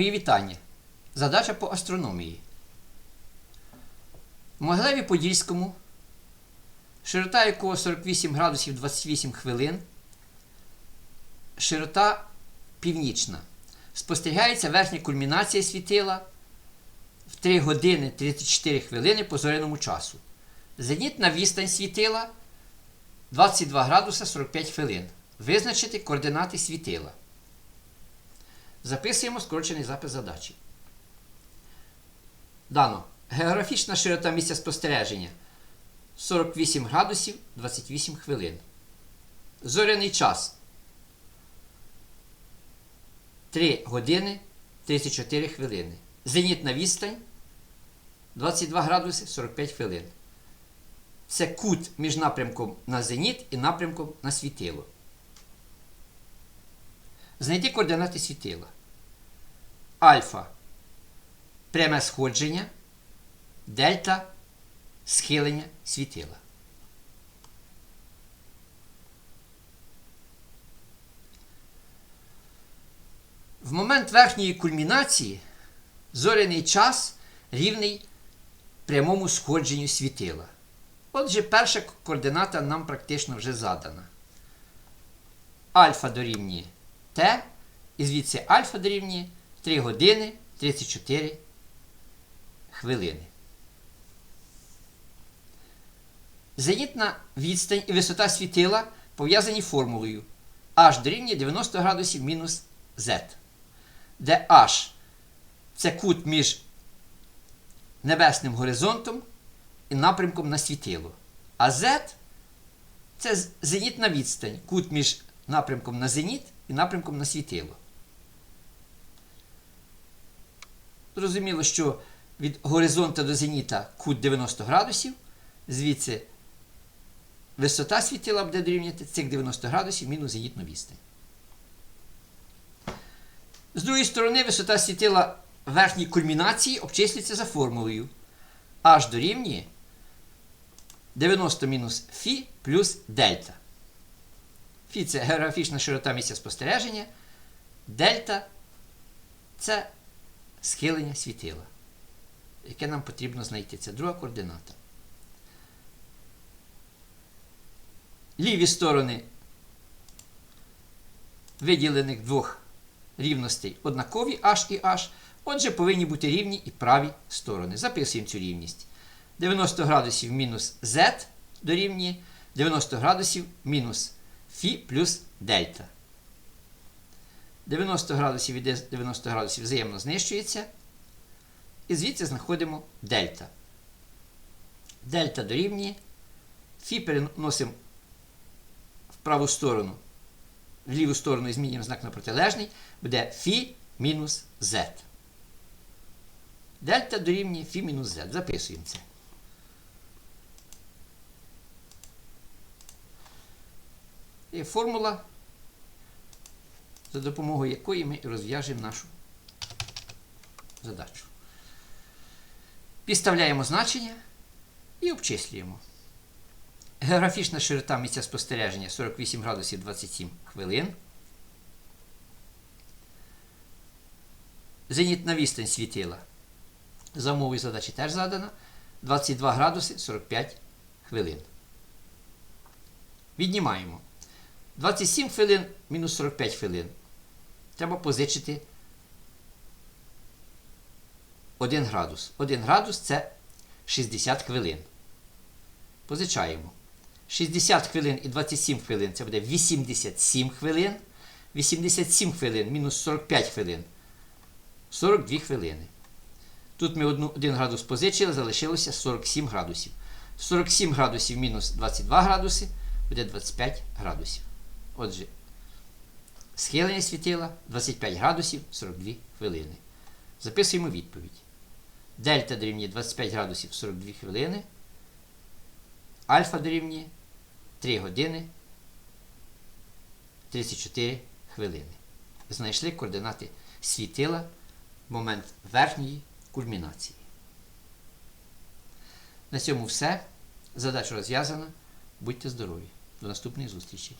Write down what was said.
Мої вітання. Задача по астрономії. В Могилеві Подільському, широта якого 48 градусів 28 хвилин, широта північна. Спостерігається верхня кульмінація світила в 3 години 34 хвилини по зоряному часу. Зенітна відстань світила 22 градуса 45 хвилин. Визначити координати світила. Записуємо скорочений запис задачі. Дано. Географічна широта місця спостереження 48 градусів 28 хвилин. Зоряний час 3 години 34 хвилини. Зенітна відстань 22 градуси 45 хвилин. Це кут між напрямком на зеніт і напрямком на світило. Знайди координати світила. Альфа пряме сходження, дельта схилення світила. В момент верхньої кульмінації зоряний час рівний прямому сходженню світила. Отже, перша координата нам практично вже задана. Альфа дорівнює Т, і звідси альфа дорівнює 3 години 34 хвилини. Зенітна відстань і висота світила пов'язані формулою h дорівнює 90 градусів мінус z, де h це кут між небесним горизонтом і напрямком на світило. А z це зенітна відстань, кут між напрямком на зеніт і напрямком на світило. Зрозуміло, що від горизонта до зеніта кут 90 градусів, звідси висота світила буде дорівнювати цих 90 градусів мінус зенітну відстань. З другої сторони, висота світила верхній кульмінації обчислюється за формулою h дорівнює 90 мінус фі плюс дельта. Фі це географічна широта місця спостереження. Дельта це схилення світила, яке нам потрібно знайти. Це друга координата. Ліві сторони виділених двох рівностей однакові h і h. Отже, повинні бути рівні і праві сторони. Записуємо цю рівність. 90 градусів мінус z дорівнює 90 градусів мінус фі плюс дельта. 90 градусів і 90 градусів взаємно знищується. І звідси знаходимо дельта. Дельта дорівнює. Фі переносимо в праву сторону, в ліву сторону і змінюємо знак на протилежний, буде фі мінус z. Дельта дорівнює фі мінус z. Записуємо це. І формула, за допомогою якої ми розв'яжемо нашу задачу. Підставляємо значення і обчислюємо. Географічна широта місця спостереження 48 градусів 27 хвилин. Зенітна відстань світила. За умовою задачі теж задана 22 градуси 45 хвилин. Віднімаємо. 27 хвилин мінус 45 хвилин. Треба позичити 1 градус. 1 градус це 60 хвилин. Позичаємо. 60 хвилин і 27 хвилин це буде 87 хвилин. 87 хвилин мінус 45 хвилин. 42 хвилини. Тут ми 1 градус позичили, залишилося 47 градусів. 47 градусів мінус 22 градуси буде 25 градусів. Отже, схилення світила 25 градусів 42 хвилини. Записуємо відповідь. Дельта дорівнює 25 градусів 42 хвилини. Альфа дорівнює 3 години 34 хвилини. Знайшли координати світила в момент верхньої кульмінації. На цьому все. Задача розв'язана. Будьте здорові! До наступної зустрічі!